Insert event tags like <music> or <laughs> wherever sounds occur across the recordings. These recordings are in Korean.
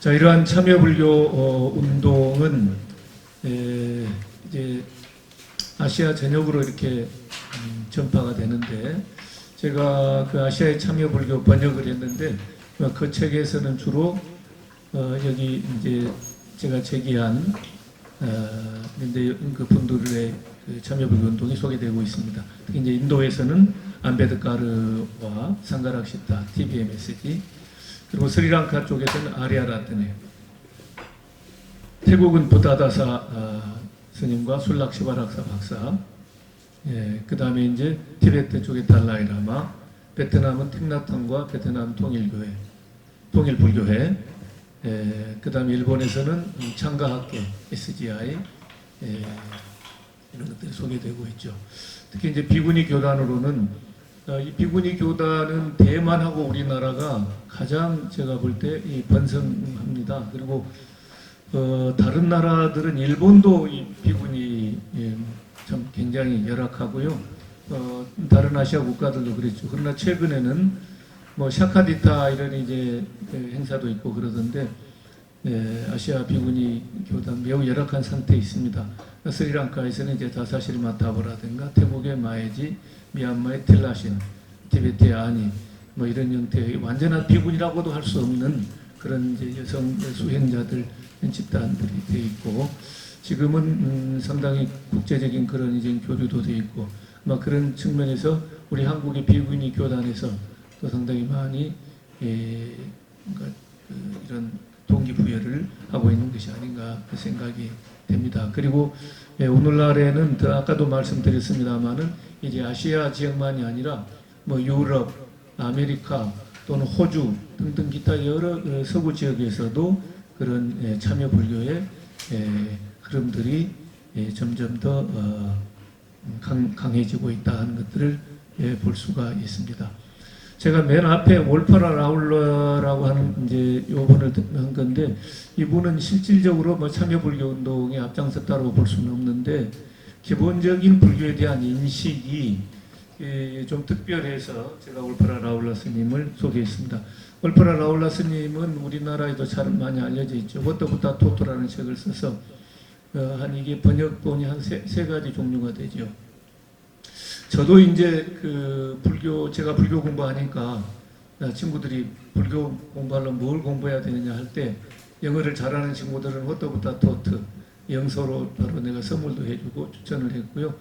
자, 이러한 참여불교 어, 운동은 에, 이제 아시아 전역으로 이렇게 음, 전파가 되는데 제가 그 아시아의 참여불교 번역을 했는데 어, 그 책에서는 주로 어, 여기 이제 제가 제기한 어, 그 분들의 그 참여불교 운동이 소개되고 있습니다. 특히 이제 인도에서는 안베드카르와 상가락시타, TBMSG, 그리고 스리랑카 쪽에서는 아리아라트네, 태국은 부다다사 아, 스님과 술락시바락사 박사, 예, 그 다음에 이제 티베트 쪽에 달라이라마, 베트남은 틱나탕과 베트남 통일교회, 통일불교회, 예, 그 다음에 일본에서는 이 창가학계, SGI, 예, 이런 것들이 소개되고 있죠. 특히 이제 비구니 교단으로는 어, 이 비구니 교단은 대만하고 우리나라가 가장 제가 볼 때 이 번성합니다. 그리고 어, 다른 나라들은 일본도 이 비구니 예, 참 굉장히 열악하고요. 어, 다른 아시아 국가들도 그랬죠. 그러나 최근에는 뭐 샤카디타 이런 이제 그 행사도 있고 그러던데 예, 아시아 비구니 교단 매우 열악한 상태에 있습니다. 스리랑카에서는 이제 다사시리 마타보라든가 태국의 마에지, 미얀마의 틸라신, 티베트의 아니 뭐 이런 형태의 완전한 비군이라고도 할 수 없는 그런 이제 여성 수행자들 집단들이 돼 있고 지금은 음, 상당히 국제적인 그런 이제 교류도 돼 있고 아마 그런 측면에서 우리 한국의 비구니 교단에서 또 상당히 많이 예, 그러니까 그 이런 동기부여를 하고 있는 것이 아닌가 그 생각이 됩니다. 그리고 예, 오늘날에는 더 아까도 말씀드렸습니다만은 이제 아시아 지역만이 아니라 뭐 유럽, 아메리카 또는 호주 등등 기타 여러 어, 서구 지역에서도 그런 예, 참여 불교의 예, 흐름들이 예, 점점 더 어, 강, 강해지고 있다 하는 것들을 예, 볼 수가 있습니다. 제가 맨 앞에 월파라 라울러라고 하는 이제 요번을 한 건데 이분은 실질적으로 뭐 참여 불교 운동에 앞장섰다고 볼 수는 없는데 기본적인 불교에 대한 인식이 예, 좀 특별해서 제가 올파라 라울라 스님을 소개했습니다. 올파라 라울라 스님은 우리나라에도 잘 많이 알려져 있죠. 워터부타 토토라는 책을 써서 어, 한 이게 번역본이 한세세 가지 종류가 되죠. 저도 이제 그 불교 제가 불교 공부하니까 어, 친구들이 불교 공부하려면 뭘 공부해야 되느냐 할 때 영어를 잘하는 친구들은 워터부타 토트 영서로 바로 내가 선물도 해주고 추천을 했고요.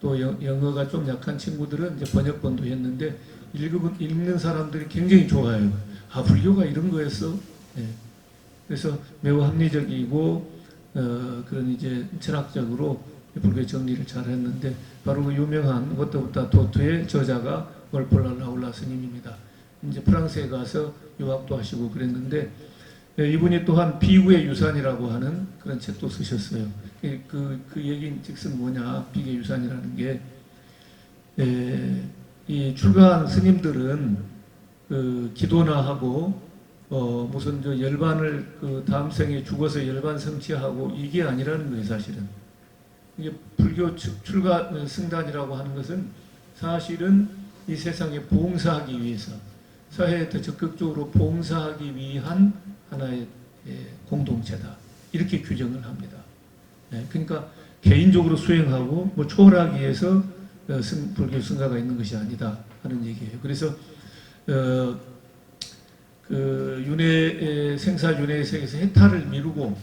또 영, 영어가 좀 약한 친구들은 이제 번역본도 했는데 읽은, 읽는 사람들이 굉장히 좋아요. 아 불교가 이런 거였어. 예. 그래서 매우 합리적이고 어, 그런 이제 철학적으로 불교 정리를 잘 했는데 바로 그 유명한 워터부타 토트의 저자가 월폴라 라울라 스님입니다. 이제 프랑스에 가서 유학도 하시고 그랬는데 예, 이분이 또한 비구의 유산이라고 하는 그런 책도 쓰셨어요. 그, 그, 그 얘기는 즉슨 뭐냐, 비구의 유산이라는 게, 에, 이 출가한 스님들은 그 기도나 하고, 어, 무슨 저 열반을 그 다음 생에 죽어서 열반 성취하고 이게 아니라는 거예요, 사실은. 이게 불교 출- 출가 승단이라고 하는 것은 사실은 이 세상에 봉사하기 위해서, 사회에 더 적극적으로 봉사하기 위한 하나의 예, 공동체다. 이렇게 규정을 합니다. 예, 그러니까 개인적으로 수행하고 뭐 초월하기 위해서 어, 승, 불교 승가가 있는 것이 아니다 하는 얘기예요. 그래서 어, 그 윤회 생사 윤회 세계에서 해탈을 미루고 어,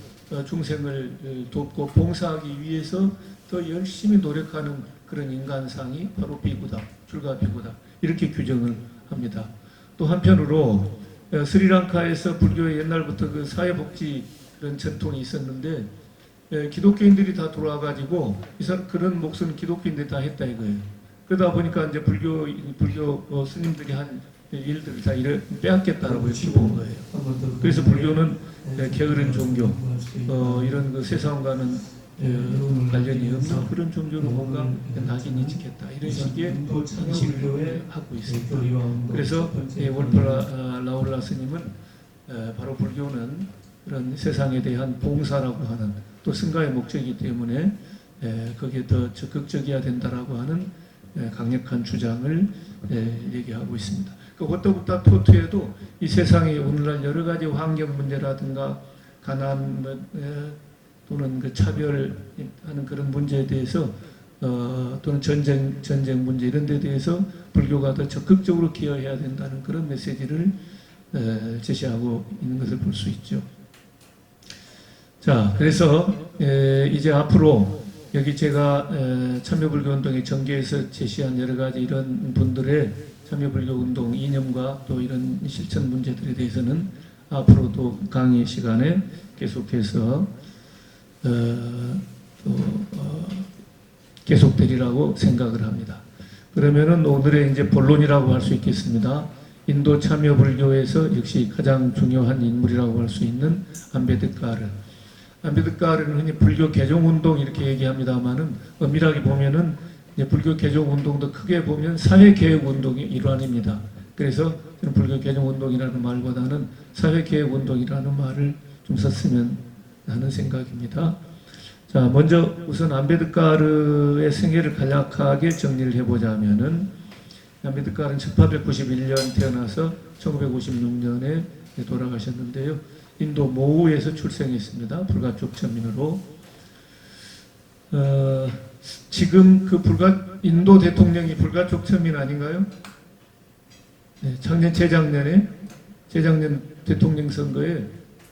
중생을 어, 돕고 봉사하기 위해서 더 열심히 노력하는 그런 인간상이 바로 비구다, 출가 비구다 이렇게 규정을 합니다. 또 한편으로 어, 스리랑카에서 불교의 옛날부터 그 사회복지 그런 전통이 있었는데 예, 기독교인들이 다 돌아와가지고 이 사람 그런 몫은 기독교인들이 다 했다 이거예요. 그러다 보니까 이제 불교 불교 어, 스님들이 한 일들을 다 이를 빼앗겠다라고 본 거예요. 그래서 불교는 예, 게으른 종교, 어, 이런 그 세상과는 어, 관련이 없는 그런 종교로 뭔가 낙인이 찍혔다 이런 식의 인식을 하고 있습니다. 그래서 이 월플라 아, 라울라 스님은 에, 바로 불교는 그런 세상에 대한 봉사라고 하는 또 승가의 목적이기 때문에 에, 거기에 더 적극적이어야 된다라고 하는 에, 강력한 주장을 에, 얘기하고 있습니다. 그 호떡부터 토트에도 이 세상에 오늘날 여러 가지 환경 문제라든가 가난 뭐, 에, 또는 그 차별하는 그런 문제에 대해서 어, 또는 전쟁 전쟁 문제 이런 데 대해서 불교가 더 적극적으로 기여해야 된다는 그런 메시지를 에, 제시하고 있는 것을 볼 수 있죠. 자, 그래서 에, 이제 앞으로 여기 제가 에, 참여불교 운동의 전개에서 제시한 여러 가지 이런 분들의 참여불교 운동 이념과 또 이런 실천 문제들에 대해서는 앞으로도 강의 시간에 계속해서 어, 또, 어, 계속되리라고 생각을 합니다. 그러면은 오늘의 이제 본론이라고 할 수 있겠습니다. 인도 참여 불교에서 역시 가장 중요한 인물이라고 할 수 있는 안베드카르. 안베드카르는 흔히 불교 개종 운동 이렇게 얘기합니다만은 엄밀하게 보면은 이제 불교 개종 운동도 크게 보면 사회 개혁 운동의 일환입니다. 그래서 불교 개종 운동이라는 말보다는 사회 개혁 운동이라는 말을 좀 썼으면 하는 생각입니다. 자, 먼저 우선 안베드카르의 생애를 간략하게 정리를 해보자면은 안베드카르는 1891년 태어나서 1956년에 돌아가셨는데요. 인도 모우에서 출생했습니다. 불가촉 천민으로. 어, 지금 그 불가 인도 대통령이 불가촉 천민 아닌가요? 네, 작년 재작년에 재작년 대통령 선거에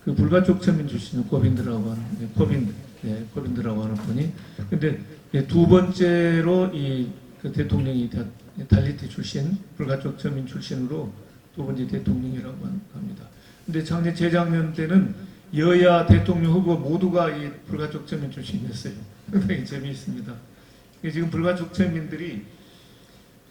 그 불가촉 천민 출신은 고빈드라고 하는 네, 고빈 네, 고빈드라고 하는 분이 근데 예, 두 번째로 이 그 대통령이 다- 달리티 출신 불가촉 천민 출신으로 두 번째 대통령이라고 합니다. 근데 작년 재작년 때는 여야 대통령 후보 모두가 이 불가촉 천민 출신이었어요. <laughs> 상당히 재미있습니다. 지금 불가촉 천민들이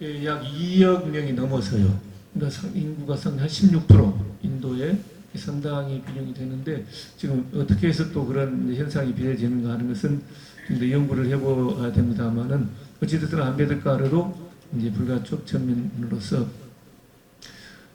예, 약 2억 명이 넘어서요. 그러니까 상- 인구가 상당 한16% 인도에 상당히 비중이 되는데 지금 어떻게 해서 또 그런 현상이 비해지는가 하는 것은 좀더 연구를 해봐야 됩니다만은 어찌됐든 안베드카르도 이제 불가촉 천민으로서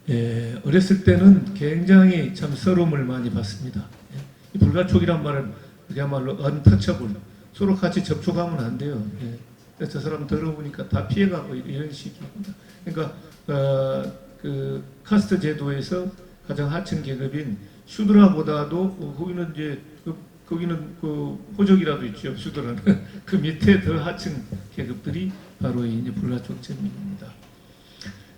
예, 어렸을 때는 굉장히 참 서러움을 많이 받습니다. 예, 이 불가촉이란 말은 그야말로 untouchable 서로 같이 접촉하면 안 돼요. 예, 저 사람 더러우니까 다 피해가고 이런 식입니다. 그러니까 어, 그 카스트 제도에서 가장 하층 계급인 슈드라보다도 어, 거기는 이제 그, 거기는 그 호적이라도 있죠 슈드라는 <laughs> 그 밑에 더 하층 계급들이 바로 이 불가촉 전민입니다.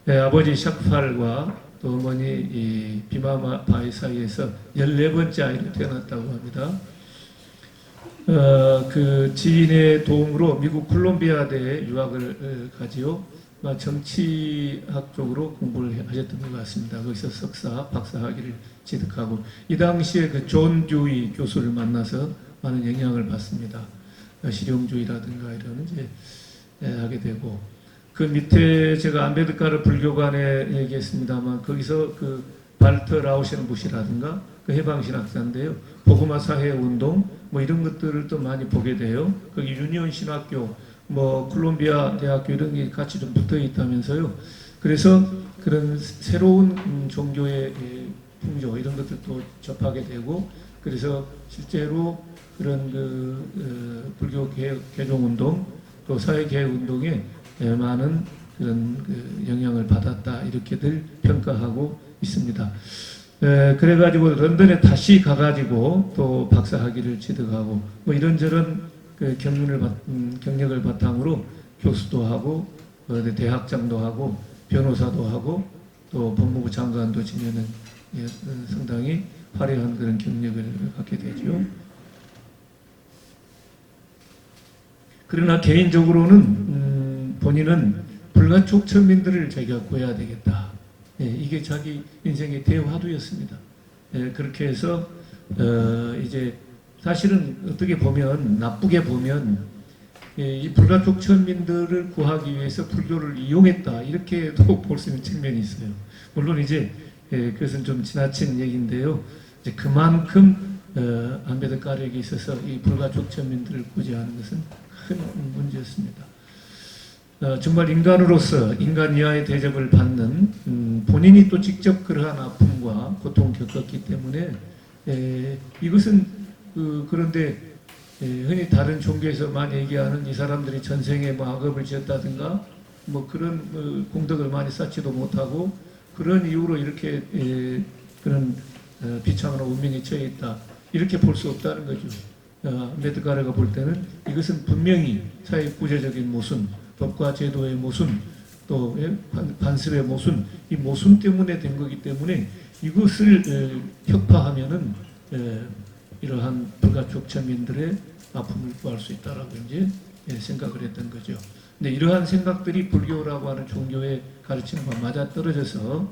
네, 아버지 샤크팔과 또 어머니 이 비마마 바이 사이에서 14번째 아이로 태어났다고 합니다. 어, 그 지인의 도움으로 미국 콜롬비아대에 유학을 어, 가지요. 어, 정치학 쪽으로 공부를 하셨던 것 같습니다. 거기서 석사, 박사 학위를 취득하고 이 당시에 그 존 듀이 교수를 만나서 많은 영향을 받습니다. 어, 실용주의라든가 이런 이제 예, 하게 되고 그 밑에 제가 안베드카르 불교관에 얘기했습니다만 거기서 그 발터 라우시는 부시라든가 그 해방신학사인데요. 보그마 사회 운동 뭐 이런 것들을 또 많이 보게 돼요. 거기 유니온 신학교 뭐 콜롬비아 대학교 이런 게 같이 좀 붙어 있다면서요. 그래서 그런 새로운 음, 종교의 예, 풍조 이런 것들도 접하게 되고 그래서 실제로 그런 그 어, 불교 개종 운동 또 사회 개혁 운동에 예, 많은 그런 그 영향을 받았다 이렇게들 평가하고 있습니다. 에, 그래가지고 런던에 다시 가가지고 또 박사 학위를 취득하고 뭐 이런저런 그 경륜을 바, 음, 경력을 바탕으로 교수도 하고 어, 대학장도 하고 변호사도 하고 또 법무부 장관도 지내는 예, 어, 상당히 화려한 그런 경력을 갖게 되죠. 그러나 개인적으로는 음, 본인은 불가촉 천민들을 자기가 구해야 되겠다. 예, 이게 자기 인생의 대화두였습니다. 예, 그렇게 해서 어, 이제 사실은 어떻게 보면 나쁘게 보면 예, 이 불가촉 천민들을 구하기 위해서 불교를 이용했다 이렇게도 <laughs> 볼 수 있는 측면이 있어요. 물론 이제 예, 그것은 좀 지나친 얘기인데요. 이제 그만큼 어, 안베드카르에게 있어서 이 불가촉 천민들을 구제하는 것은 큰 문제였습니다. 어, 정말 인간으로서 인간 이하의 대접을 받는 음, 본인이 또 직접 그러한 아픔과 고통을 겪었기 때문에 에, 이것은 그, 그런데 에, 흔히 다른 종교에서 많이 얘기하는 이 사람들이 전생에 뭐 악업을 지었다든가 뭐 그런 어, 공덕을 많이 쌓지도 못하고 그런 이유로 이렇게 에, 그런 어, 비참한 운명에 처해 있다 이렇게 볼 수 없다는 거죠. 어, 메드가르가 볼 때는 이것은 분명히 사회 구제적인 모순, 법과 제도의 모순, 또 예, 반- 반습의 모순, 이 모순 때문에 된 거기 때문에 이것을 에, 혁파하면은 에, 이러한 불가촉 천민들의 아픔을 구할 수 있다라고 이제 예, 생각을 했던 거죠. 근데 이러한 생각들이 불교라고 하는 종교의 가르침과 맞아 떨어져서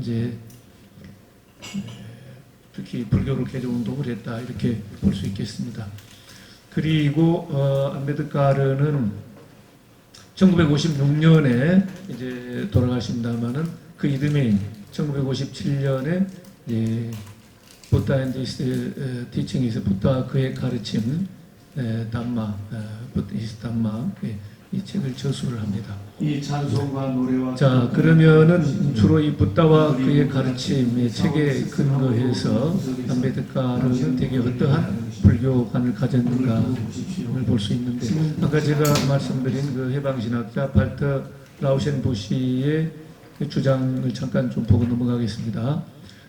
이제 에, 특히 불교로 개조 운동을 했다 이렇게 볼 수 있겠습니다. 그리고 어, 안베드카르는 1956년에 이제 돌아가신다마는 그 이듬해인 1957년에 이제 부타 앤 디스 티칭에서 부타 그의 가르침 에, 담마 어, 부타 이스 담마 예, 이 책을 저술을 합니다. 이 찬송과 노래와 자 그러면은 주로 이 부다와 그의 가르침의 책에 근거해서 안베드카르는 되게 어떠한 불교관을 가졌는가를 볼 수 있는데 아까 제가 말씀드린 그 해방신학자 발터 라우셴부시의 그 주장을 잠깐 좀 보고 넘어가겠습니다.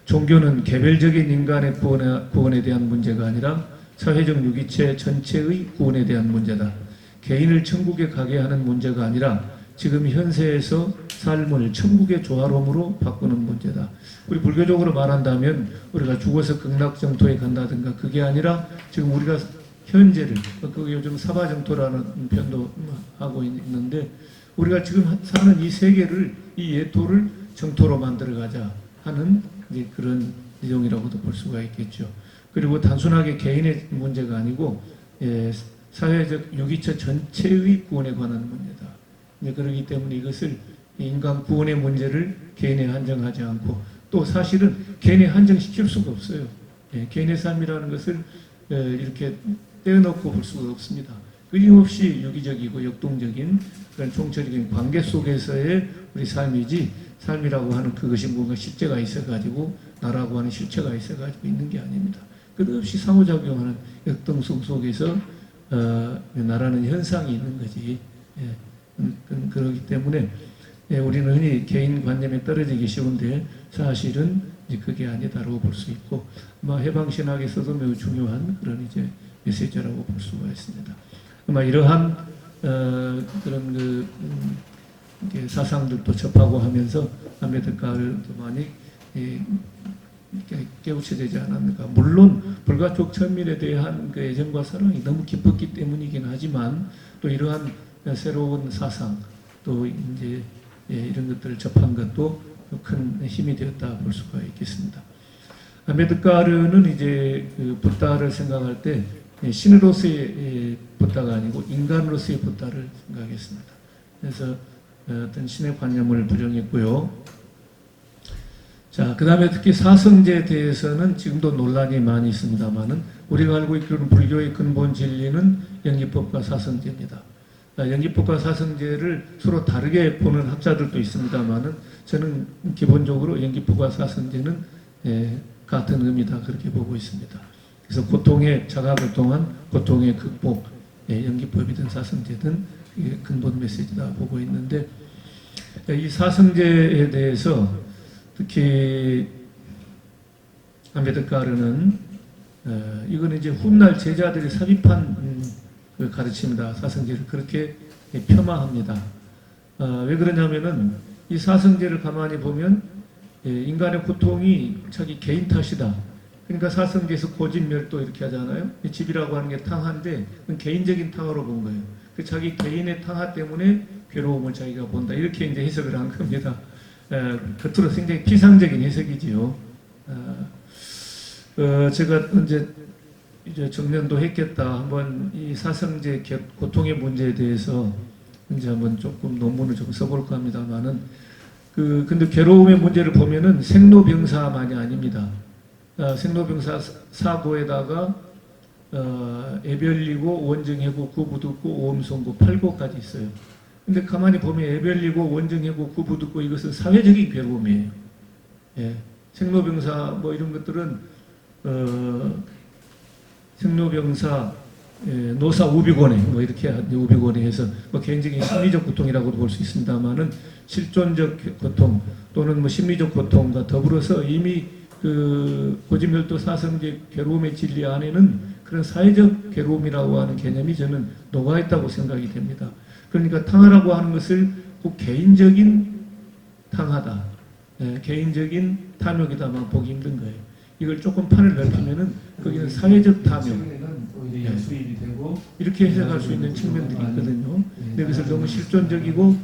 종교는 개별적인 인간의 구원에, 구원에 대한 문제가 아니라 사회적 유기체 전체의 구원에 대한 문제다. 개인을 천국에 가게 하는 문제가 아니라 지금 현세에서 삶을 천국의 조화로움으로 바꾸는 문제다. 우리 불교적으로 말한다면 우리가 죽어서 극락정토에 간다든가 그게 아니라 지금 우리가 현재를 그 요즘 사바정토라는 편도 하고 있는데 우리가 지금 사는 이 세계를 이 예토를 정토로 만들어가자 하는 이제 그런 내용이라고도 볼 수가 있겠죠. 그리고 단순하게 개인의 문제가 아니고 예, 사회적 유기체 전체의 구원에 관한 문제다. 이제 그러기 때문에 이것을 인간 구원의 문제를 개인에 한정하지 않고 또 사실은 개인에 한정시킬 수가 없어요. 예, 개인의 삶이라는 것을 예, 이렇게 떼어놓고 볼 수가 없습니다. 끊임없이 유기적이고 역동적인 그런 총체적인 관계 속에서의 우리 삶이지 삶이라고 하는 그것이 뭔가 실제가 있어가지고 나라고 하는 실체가 있어가지고 있는 게 아닙니다. 끝없이 상호작용하는 역동성 속에서 어, 나라는 현상이 있는 거지. 예, 음, 그- 그러기 때문에 예, 우리는 흔히 개인 관념에 떨어지기 쉬운데 사실은 이제 그게 아니다라고 볼 수 있고 아마 해방 신학에서도 매우 중요한 그런 이제 메시지라고 볼 수가 있습니다. 아마 이러한 어, 그런 그 음, 사상들도 접하고 하면서 아메드카를도 많이 예, 깨- 깨우쳐지지 않았는가. 물론 불가촉 천민에 대한 그 애정과 사랑이 너무 깊었기 때문이긴 하지만 또 이러한 새로운 사상 또 이제 예, 이런 것들을 접한 것도 큰 힘이 되었다 볼 수가 있겠습니다. 아메드카르는 이제 그 부다를 생각할 때 예, 신으로서의 예, 부다가 아니고 인간으로서의 부다를 생각했습니다. 그래서 어, 어떤 신의 관념을 부정했고요. 자, 그 다음에 특히 사성제에 대해서는 지금도 논란이 많이 있습니다만은 우리가 알고 있기로는 불교의 근본 진리는 연기법과 사성제입니다. 아, 연기법과 사성제를 서로 다르게 보는 학자들도 있습니다만은 저는 기본적으로 연기법과 사성제는 예, 같은 의미다 그렇게 보고 있습니다. 그래서 고통의 자각을 통한 고통의 극복, 예, 연기법이든 사성제든 근본 메시지다 보고 있는데 예, 이 사성제에 대해서 특히 아메드카르는 어, 이거는 이제 훗날 제자들이 삽입한 음, 그 가르침이다 사성제를 그렇게 예, 폄하합니다. 어, 왜 그러냐면은 이 사성제를 가만히 보면 예, 인간의 고통이 자기 개인 탓이다. 그러니까 사성제에서 고집멸도 이렇게 하잖아요. 이 집이라고 하는 게 탕한데 개인적인 탕으로 본 거예요. 그 자기 개인의 탕하 때문에 괴로움을 자기가 본다. 이렇게 이제 해석을 한 겁니다. 에, 겉으로 굉장히 피상적인 해석이지요. 어, 어, 제가 이제 이제 정년도 했겠다. 한번 이 사성제 개- 고통의 문제에 대해서 이제 한번 조금 논문을 좀 써볼까 합니다만은 그 근데 괴로움의 문제를 보면은 생로병사만이 아닙니다. 어, 생로병사 사고에다가 어, 애별리고 원증해고 구부듣고 오음송고 팔고까지 있어요. 근데 가만히 보면 애별리고 원증해고 구부듣고 이것은 사회적인 괴로움이에요. 예. 생로병사 뭐 이런 것들은 어, 생로병사 예, 노사 우비고뇌 뭐 이렇게 우비고뇌 해서 뭐 개인적인 심리적 고통이라고도 볼 수 있습니다만은 실존적 고통 또는 뭐 심리적 고통과 더불어서 이미 그 고지멸도 사성제 괴로움의 진리 안에는 그런 사회적 괴로움이라고 하는 개념이 저는 녹아 있다고 생각이 됩니다. 그러니까 탕하라고 하는 것을 꼭 개인적인 탕하다, 예, 개인적인 탐욕이다만 보기 힘든 거예요. 이걸 조금 판을 넓히면은 거기는 사회적 탐욕 예. 되고 이렇게 해석할 수 있는 측면들이 있거든요. 근데 그것을 너무 실존적이고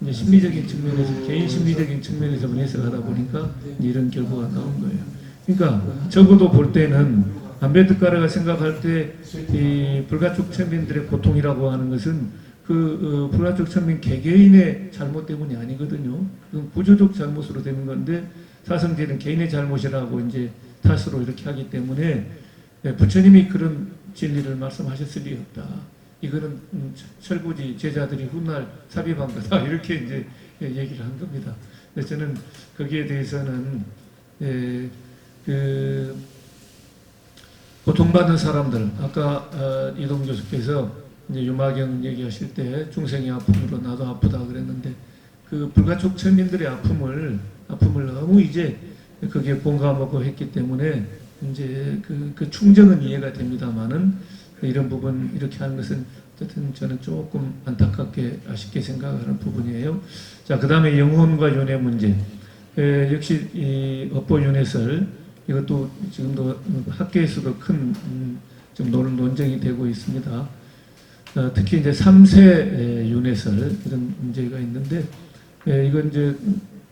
이제 심리적인 측면에서 개인 심리적인 측면에서만 해석하다 보니까 이런 결과가 나온 거예요. 그러니까 적어도 볼 때는 안베드카르가 생각할 때 이 불가촉 천민들의 고통이라고 하는 것은 그 어, 불가촉 천민 개개인의 잘못 때문이 아니거든요. 그건 구조적 잘못으로 되는 건데 사성제는 개인의 잘못이라고 이제 탓으로 이렇게 하기 때문에 예, 부처님이 그런 진리를 말씀하셨을 리 없다. 이거는 음, 철부지 제자들이 훗날 삽입한 거다 <laughs> 이렇게 이제 예, 얘기를 한 겁니다. 그래서 저는 거기에 대해서는 예, 그 고통받는 사람들 아까 어, 이동 교수께서 이제 유마경 얘기하실 때 중생의 아픔으로 나도 아프다 그랬는데 그 불가촉 천민들의 아픔을 아픔을 너무 이제 거기에 공감하고 했기 때문에 이제 그, 그 충정은 이해가 됩니다만은 이런 부분 이렇게 하는 것은 어쨌든 저는 조금 안타깝게 아쉽게 생각하는 부분이에요. 자, 그 다음에 영혼과 윤회 문제. 에, 역시 이 업보 윤회설 이것도 지금도 학계에서도 큰 음, 논쟁이 되고 있습니다. 어, 특히 이제 3세 윤회설 이런 문제가 있는데 에, 이건 이제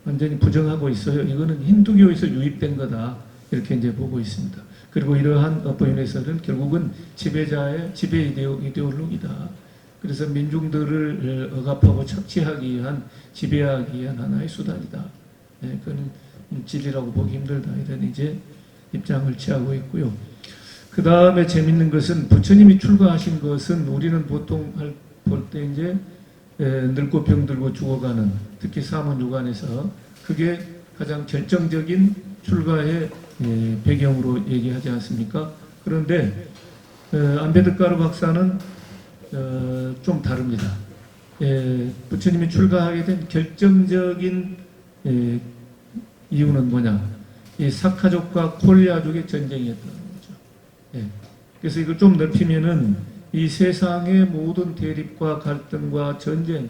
완전히 부정하고 있어요. 이거는 힌두교에서 유입된 거다. 이렇게 이제 보고 있습니다. 그리고 이러한 업보윤회설은 결국은 지배자의 지배 이데오, 이데올로기다. 그래서 민중들을 억압하고 착취하기 위한 지배하기 위한 하나의 수단이다. 네, 그건 진리라고 보기 힘들다. 이런 이제 입장을 취하고 있고요. 그 다음에 재밌는 것은 부처님이 출가하신 것은 우리는 보통 볼 때 이제 에, 늙고 병들고 죽어가는 특히 사문 유관에서 그게 가장 결정적인 출가의 예, 배경으로 얘기하지 않습니까? 그런데 어, 안베드카르 박사는 어, 좀 다릅니다. 예, 부처님이 출가하게 된 결정적인 예, 이유는 뭐냐? 이 사카족과 콜리아족의 전쟁이었다는 거죠. 예, 그래서 이걸 좀 넓히면은 이 세상의 모든 대립과 갈등과 전쟁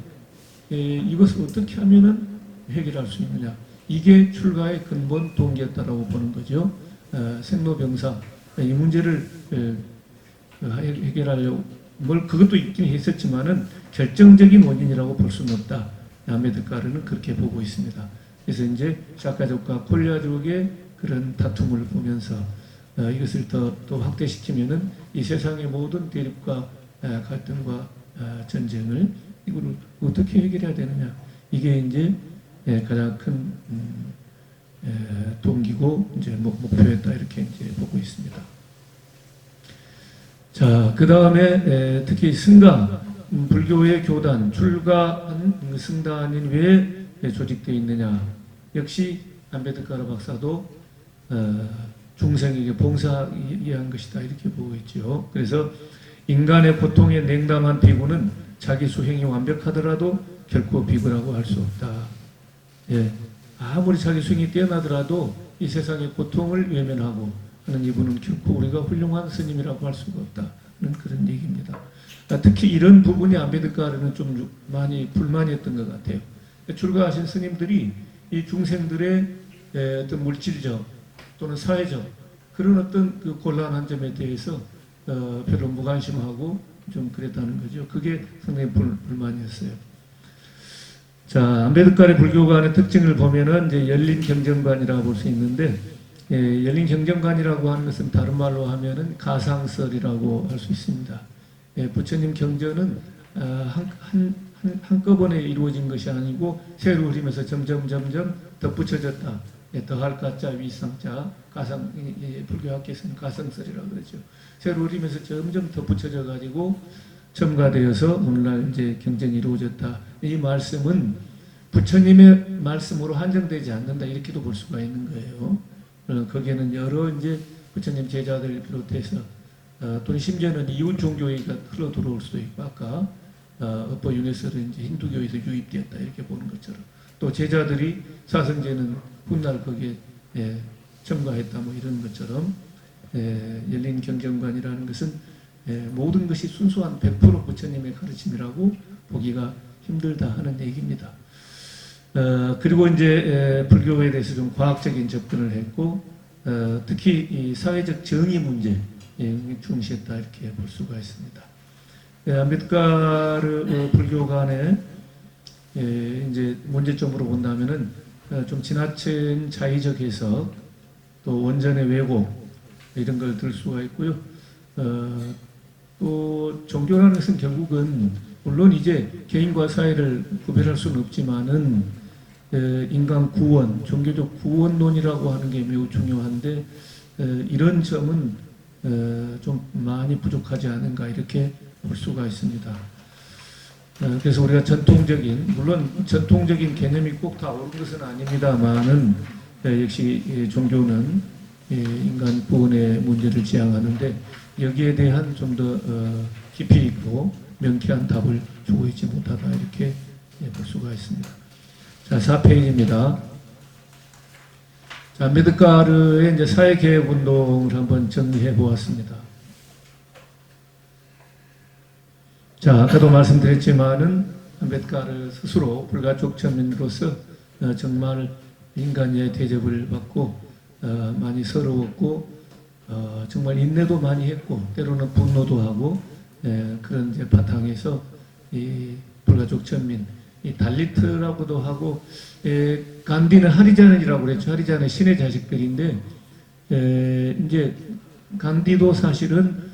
예, 이것을 어떻게 하면은 해결할 수 있느냐? 이게 출가의 근본 동기였다라고 보는 거죠. 어, 생로병사 이 문제를 에, 어, 해결하려고 뭘 그것도 있긴 했었지만은 결정적인 원인이라고 볼 수는 없다. 아메드카르는 그렇게 보고 있습니다. 그래서 이제 샤카족과 콜리아족의 그런 다툼을 보면서 어, 이것을 더 또 확대시키면은 이 세상의 모든 대립과 에, 갈등과 어, 전쟁을 이거를 어떻게 해결해야 되느냐 이게 이제 예, 가장 큰 음, 예, 동기고 이제 목- 목표였다 이렇게 이제 보고 있습니다. 자, 그 다음에 특히 승가 음, 불교의 교단 출가한 음, 승단인 왜 조직되어 있느냐? 역시 안베드카르 박사도 어, 중생에게 봉사하기 위한 것이다 이렇게 보고 있죠. 그래서 인간의 고통에 냉담한 비구는 자기 수행이 완벽하더라도 결코 비구라고 할 수 없다. 예, 아무리 자기 수행이 뛰어나더라도 이 세상의 고통을 외면하고 하는 이분은 결코 우리가 훌륭한 스님이라고 할 수가 없다는 그런 얘기입니다. 아, 특히 이런 부분이 안베드카르는 좀 유- 많이 불만이었던 것 같아요. 출가하신 스님들이 이 중생들의 에, 어떤 물질적 또는 사회적 그런 어떤 그 곤란한 점에 대해서 어, 별로 무관심하고 좀 그랬다는 거죠. 그게 상당히 불, 불만이었어요. 자, 안베드카르 불교관의 특징을 보면은 이제 열린 경전관이라고 볼 수 있는데, 예, 열린 경전관이라고 하는 것은 다른 말로 하면은 가상설이라고 할 수 있습니다. 예, 부처님 경전은 아, 한, 한, 한, 한꺼번에 이루어진 것이 아니고 새로 흐리면서 점점 점점 덧붙여졌다. 예, 더할 가짜 위상자 가상 불교학계에서는 가상설이라고 그러죠. 새로 흐리면서 점점 덧붙여져 가지고 첨가되어서 오늘날 이제 경전이 이루어졌다. 이 말씀은 부처님의 말씀으로 한정되지 않는다 이렇게도 볼 수가 있는 거예요. 어, 거기에는 여러 이제 부처님 제자들 비롯해서 어, 또는 심지어는 이웃 종교가 흘러 들어올 수도 있고 아까 어, 업보 유네스는 이제 힌두교에서 유입되었다 이렇게 보는 것처럼 또 제자들이 사성제는 훗날 거기에 예, 첨가했다 뭐 이런 것처럼 예, 열린 경전관이라는 것은 예, 모든 것이 순수한 100% 부처님의 가르침이라고 보기가 힘들다 하는 얘기입니다. 어, 그리고 이제 에, 불교에 대해서 좀 과학적인 접근을 했고 어, 특히 이 사회적 정의 문제 에 중시했다 이렇게 볼 수가 있습니다. 예, 안베드카르 어, 불교관의 예, 이제 문제점으로 본다면은 어, 좀 지나친 자의적 해석 또 원전의 왜곡 이런 걸 들 수가 있고요. 어, 또 종교라는 것은 결국은 물론 이제 개인과 사회를 구별할 수는 없지만은 에, 인간 구원, 종교적 구원론이라고 하는 게 매우 중요한데 에, 이런 점은 에, 좀 많이 부족하지 않은가 이렇게 볼 수가 있습니다. 어, 그래서 우리가 전통적인 물론 전통적인 개념이 꼭 다 옳은 것은 아닙니다만은 에, 역시 이 종교는 이 인간 구원의 문제를 지향하는데 여기에 대한 좀더 어, 깊이 있고 명쾌한 답을 주고 있지 못하다 이렇게 예, 볼 수가 있습니다. 자, 4페이지입니다. 자, 메드카르의 이제 사회개혁 운동을 한번 정리해 보았습니다. 자, 아까도 말씀드렸지만은 메드카르 스스로 불가촉 전민으로서 어, 정말 인간의 대접을 받고 어, 많이 서러웠고 어, 정말 인내도 많이 했고 때로는 분노도 하고 예, 그런 이제 바탕에서 이 불가족 천민 이 달리트라고도 하고 예, 간디는 하리자는이라고 그랬죠. 하리자는 신의 자식들인데 예, 이제 간디도 사실은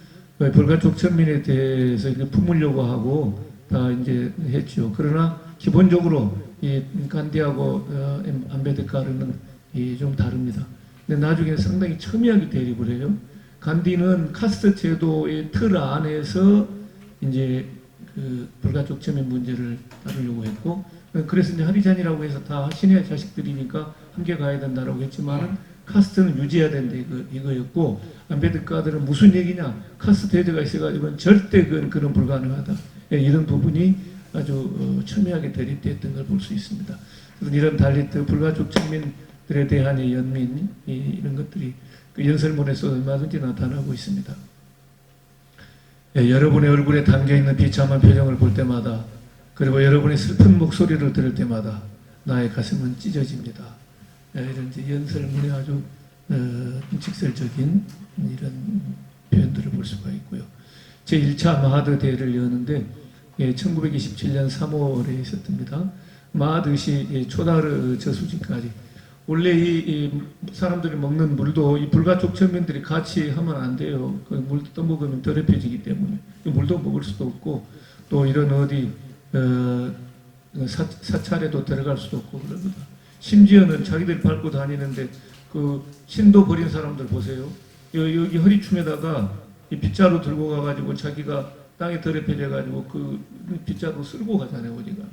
불가족 천민에 대해서 이제 품으려고 하고 다 이제 했죠 그러나 기본적으로 이 간디하고 어, 안베드카르는 이 좀 다릅니다. 근데 나중에 상당히 첨예하게 대립을 해요. 간디는 카스트 제도의 틀 안에서 이제 그 불가촉 체면 문제를 다루려고 했고 그래서 이제 하리잔이라고 해서 다 신의 자식들이니까 함께 가야 된다라고 했지만은 카스트는 유지해야 된다 이거, 이거였고 안베드카들은 무슨 얘기냐 카스트 헤드가 있어가지고 절대 그건 그런 불가능하다 예, 이런 부분이 아주 어, 첨예하게 대립됐던 걸 볼 수 있습니다. 이런 달리트 불가촉 청민들에 대한 이 연민 이, 이런 것들이 그 연설문에서 얼마든지 나타나고 있습니다. 예, 여러분의 얼굴에 담겨 있는 비참한 표정을 볼 때마다 그리고 여러분의 슬픈 목소리를 들을 때마다 나의 가슴은 찢어집니다. 예, 이런 연설문에 아주 어, 직설적인 이런 표현들을 볼 수가 있고요. 제 1차 마하드 대회를 여는데 예, 1927년 3월에 있었답니다. 마하드시 예, 초다르 저수지까지 원래 이, 이 사람들이 먹는 물도 이 불가촉 천민들이 같이 하면 안 돼요. 그물 떠먹으면 더럽혀지기 때문에 이 물도 먹을 수도 없고 또 이런 어디 어, 사, 사찰에도 들어갈 수도 없고 그럽니다. 심지어는 자기들이 밟고 다니는데 그 신도 버린 사람들 보세요. 여기, 여기 허리춤에다가 이 빗자루 들고 가가지고 자기가 땅에 더럽혀져 가지고 그 빗자루 쓸고 가잖아요 어디가.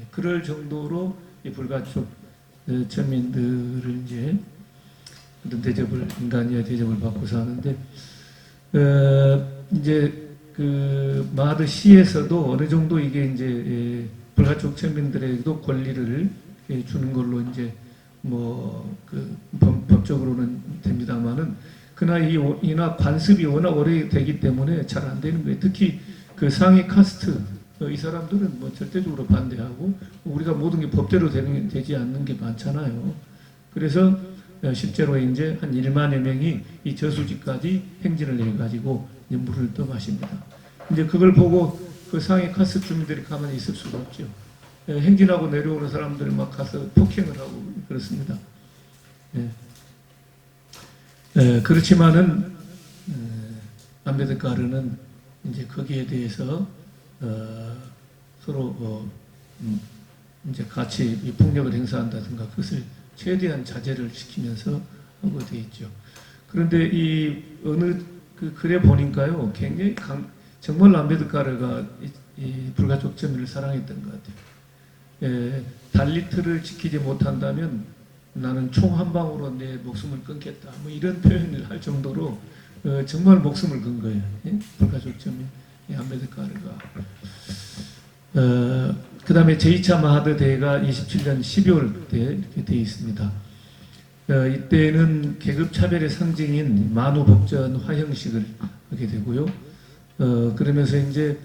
예, 그럴 정도로 이 불가촉 어, 천민들을 이제 어떤 대접을 인간의 대접을 받고 사는데 어, 이제 그 마드 시에서도 어느 정도 이게 이제 예, 불가촉 천민들에게도 권리를 예, 주는 걸로 이제 뭐 그 법적으로는 됩니다만은 그러나 이 오- 이나 관습이 워낙 오래 되기 때문에 잘 안 되는 거예요. 특히 그 상위 카스트 어, 이 사람들은 뭐 절대적으로 반대하고 우리가 모든 게 법대로 되는, 되지 않는 게 많잖아요. 그래서 어, 실제로 이제 한 1만여 명이 이 저수지까지 행진을 해 가지고 이제 물을 떠 마십니다. 이제 그걸 보고 그 상위 카스 주민들이 가만히 있을 수가 없죠. 예, 행진하고 내려오는 사람들 막 가서 폭행을 하고 그렇습니다. 예. 예, 그렇지만은 에, 안베드카르는 이제 거기에 대해서 어, 서로 어, 음, 이제 같이 이 폭력을 행사한다든가 그것을 최대한 자제를 시키면서 하고 되어 있죠. 그런데 이 어느 그 글에 보니까요, 굉장히 강, 정말 안베드카르가 이, 이 불가촉 점유를 사랑했던 것 같아요. 예, 달리트를 지키지 못한다면 나는 총 한 방으로 내 목숨을 끊겠다. 뭐 이런 표현을 할 정도로 어, 정말 목숨을 건 거예요. 예? 불가촉점이 이 안베드카르가. 어, 그 다음에 제2차 마하드 대회가 27년 12월 때 이렇게 되어 있습니다. 어, 이때는 계급 차별의 상징인 만우복전 화형식을 하게 되고요. 어, 그러면서 이제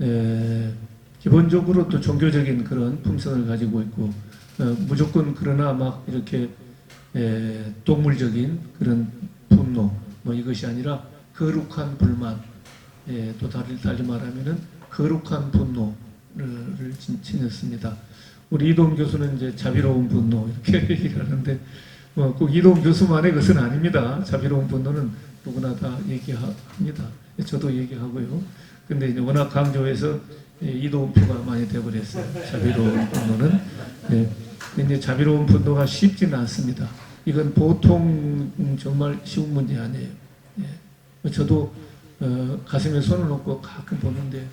에, 기본적으로 또 종교적인 그런 품성을 가지고 있고 어, 무조건 그러나 막 이렇게 에, 동물적인 그런 분노 뭐 이것이 아니라 거룩한 불만 예, 또 달리, 달리 말하면은 거룩한 분노를 지- 지녔습니다. 우리 이동 교수는 이제 자비로운 분노 이렇게 <laughs> 얘기를 하는데 뭐 꼭 이동 교수만의 것은 아닙니다. 자비로운 분노는 누구나 다 얘기합니다. 저도 얘기하고요. 근데 이제 워낙 강조해서 예, 이동표가 많이 되어버렸어요. 자비로운 분노는. 예, 근데 자비로운 분노가 쉽지는 않습니다. 이건 보통 음, 정말 쉬운 문제 아니에요. 예. 저도 어, 가슴에 손을 놓고 가끔 보는데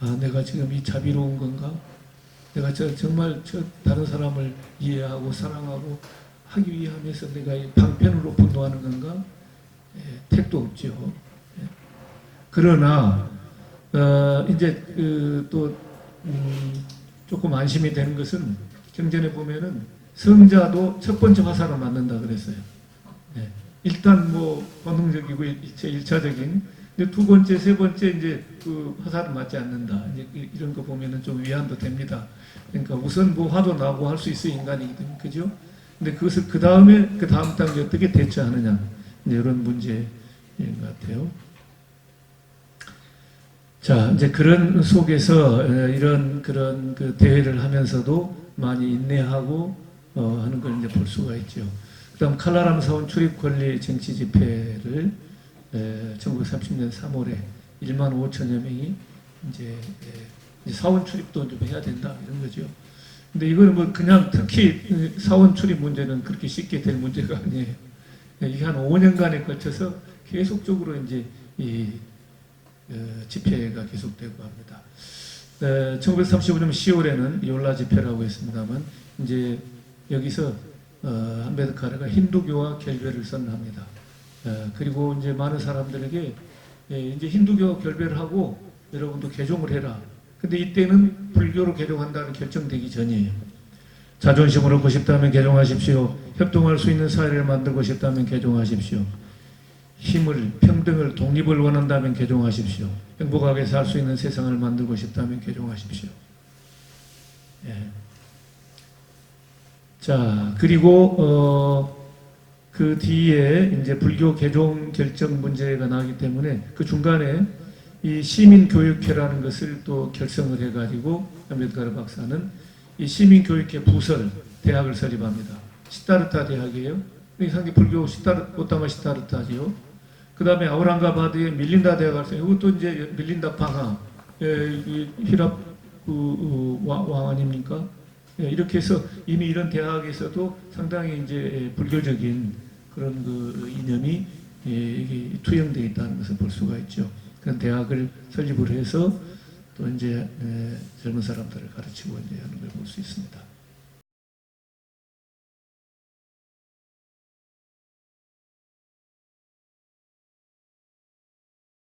아 내가 지금 이 자비로운 건가? 내가 저 정말 저 다른 사람을 이해하고 사랑하고 하기 위함에서 내가 이 방편으로 분노하는 건가? 예, 택도 없죠. 예. 그러나 어, 이제 그또 음, 조금 안심이 되는 것은 경전에 보면은 성자도 첫 번째 화살을 맞는다 그랬어요. 예. 일단 뭐 본능적이고 제 일차적인 근데 두 번째, 세 번째 이제 그 화살을 맞지 않는다. 이제 이- 이런 거 보면은 좀 위안도 됩니다. 그러니까 우선 뭐 화도 나고 할 수 있어 인간이거든, 그죠? 근데 그것을 그 다음에 그 다음 단계 어떻게 대처하느냐 이제 이런 문제인 것 같아요. 자, 이제 그런 속에서 어, 이런 그런 그 대회를 하면서도 많이 인내하고 어, 하는 걸 이제 볼 수가 있죠. 그다음 칼라람 사원 출입 권리 정치 집회를 에, 1930년 3월에 1만 5천여 명이 이제, 에, 이제 사원 출입도 좀 해야 된다 이런 거죠. 근데 이거는 뭐 그냥 특히 이 사원 출입 문제는 그렇게 쉽게 될 문제가 아니에요. 이게 한 5년간에 걸쳐서 계속적으로 이제 이 어, 집회가 계속되고 합니다. 에, 1935년 10월에는 요라 집회라고 했습니다만 이제 여기서 어, 안베드카르가 힌두교와 결별을 선언합니다. 어, 그리고 이제 많은 사람들에게 예, 이제 힌두교 결별을 하고 여러분도 개종을 해라. 근데 이때는 불교로 개종한다는 결정되기 전이에요. 자존심을 얻고 싶다면 개종하십시오. 협동할 수 있는 사회를 만들고 싶다면 개종하십시오. 힘을, 평등을, 독립을 원한다면 개종하십시오. 행복하게 살 수 있는 세상을 만들고 싶다면 개종하십시오. 예. 자, 그리고 어, 그 뒤에 이제 불교 개종 결정 문제가 나기 때문에 그 중간에 이 시민교육회라는 것을 또 결성을 해가지고 안베드카르 박사는 이 시민교육회 부설 대학을 설립합니다. 시타르타 대학이에요. 이 상대 불교 시타르 오타마 시타르타지요. 그 다음에 아우랑가 바드의 밀린다 대학을 설 이것도 이제 밀린다 방하 예, 이 히랍 그, 어, 왕, 왕 아닙니까? 예, 이렇게 해서 이미 이런 대학에서도 상당히 이제 불교적인 그런 그 이념이 예, 투영되어 있다는 것을 볼 수가 있죠. 그런 대학을 설립을 해서 또 이제 에, 젊은 사람들을 가르치고 이제 하는 걸 볼 수 있습니다.